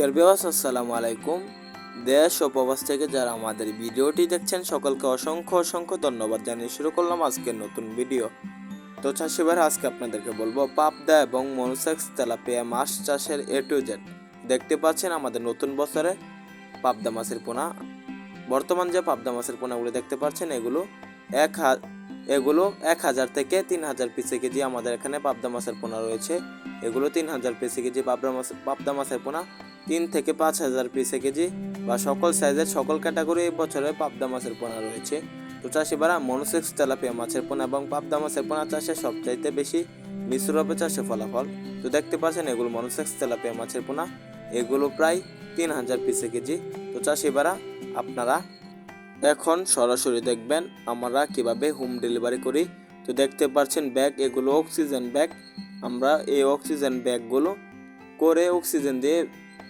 নমস্কার বিবাস আসসালামু আলাইকুম দেশ ও প্রবাস থেকে যারা আমাদের ভিডিওটি দেখছেন, সকলকে অসংখ্য অসংখ্য ধন্যবাদ জানিয়ে শুরু করলাম আজকের নতুন ভিডিও। তো চাষিবার আজকে আপনাদেরকে বলব, পাবদা এবং মনুসেক্স তেলাপিয়া মাছ চাষের এ টু জেড দেখতে পাচ্ছেন আমাদের নতুন বছরে পাবদা মাছের পোনা। বর্তমান যে পাবদা মাছের পোনাগুলো দেখতে পাচ্ছেন, এগুলো এক এগুলো এক হাজার থেকে তিন হাজার পিসে কেজি আমাদের এখানে পাবদা মাছের পোনা রয়েছে। এগুলো তিন হাজার পিসে কেজি পাবদা মাছ পাবদা মাছের পোনা তিন থেকে পাঁচ হাজার পিসে কেজি বা সকল সাইজের সকল ক্যাটাগরি এই বছরে পাবদা মাছের পোনা রয়েছে। তো চাষিবারা মনোসেক্স তেলাপিয়া মাছের পোনা এবং পাবদা মাছের পোনা চাষে সবচাইতে বেশি মিশ্রভাবে চাষে ফলাফল। তো দেখতে পাচ্ছেন এগুলো মনোসেক্স তেলাপিয়া মাছের পোনা। এগুলো প্রায় তিন হাজার পিসে কেজি। তো চাষিবারা আপনারা এখন সরাসরি দেখবেন আমরা কীভাবে হোম ডেলিভারি করি। তো দেখতে পাচ্ছেন ব্যাগ এগুলো অক্সিজেন ব্যাগ আমরা এই অক্সিজেন ব্যাগগুলো করে অক্সিজেন দিয়ে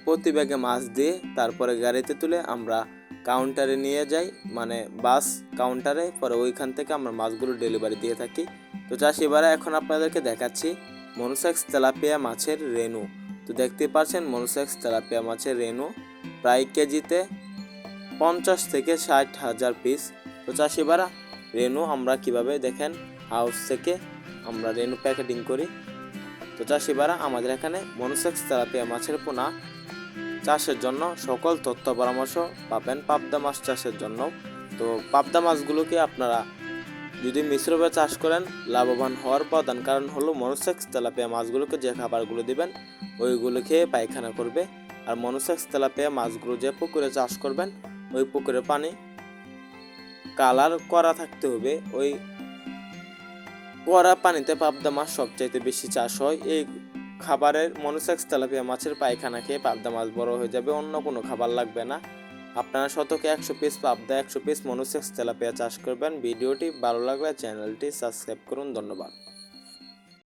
প্রতি ব্যাগে মাছ দিয়ে তারপরে গাড়িতে তুলে আমরা কাউন্টারে নিয়ে যাই। মানে বাস কাউন্টারে পরে ওইখান থেকে আমরা মাছগুলো ডেলিভারি দিয়ে থাকি। তো চাষি এবারে এখন আপনাদেরকে দেখাচ্ছি মনোসেক্স তেলাপিয়া মাছের রেনু। তো দেখতে পাচ্ছেন মনোসেক্স তেলাপিয়া মাছের রেনু প্রায় কেজিতে পঞ্চাশ থেকে ষাট হাজার পিস তো চাষি বারা রেনু আমরা কীভাবে দেখেন? হাউস থেকে আমরা রেনু প্যাকেটিং করি। তো চাষি বারা আমাদের এখানে মনোসেক্স তেলাপিয়া মাছের পোনা চাষের জন্য সকল তথ্য পরামর্শ পাবেন পাবদা মাছ চাষের জন্য। তো পাবদা মাছগুলোকে আপনারা যদি মিশ্রভাবে চাষ করেন, লাভবান হওয়ার প্রধান কারণ হলো মনোসেক্স তেলাপিয়া মাছগুলোকে যে খাবারগুলো দিবেন, ওইগুলো খেয়ে পায়খানা করবে। আর মনোসেক্স তেলাপিয়া মাছগুলো যে পুকুরে চাষ করবেন, ওই পুকুরের পানি কালার করা থাকতে হবে। ওই করা পানিতে পাবদা মাছ সবচাইতে বেশি চাষ হয়। এই খাবারের মনোসেক্স তেলাপিয়া মাছের পায়খানা খেয়ে পাবদা মাছ বড় হয়ে যাবে, অন্য কোনো খাবার লাগবে না। আপনারা শতকে একশো পিস পাবদা, একশো পিস মনোসেক্স তেলাপিয়া চাষ করবেন। ভিডিওটি ভালো লাগলে চ্যানেলটি সাবস্ক্রাইব করুন। ধন্যবাদ।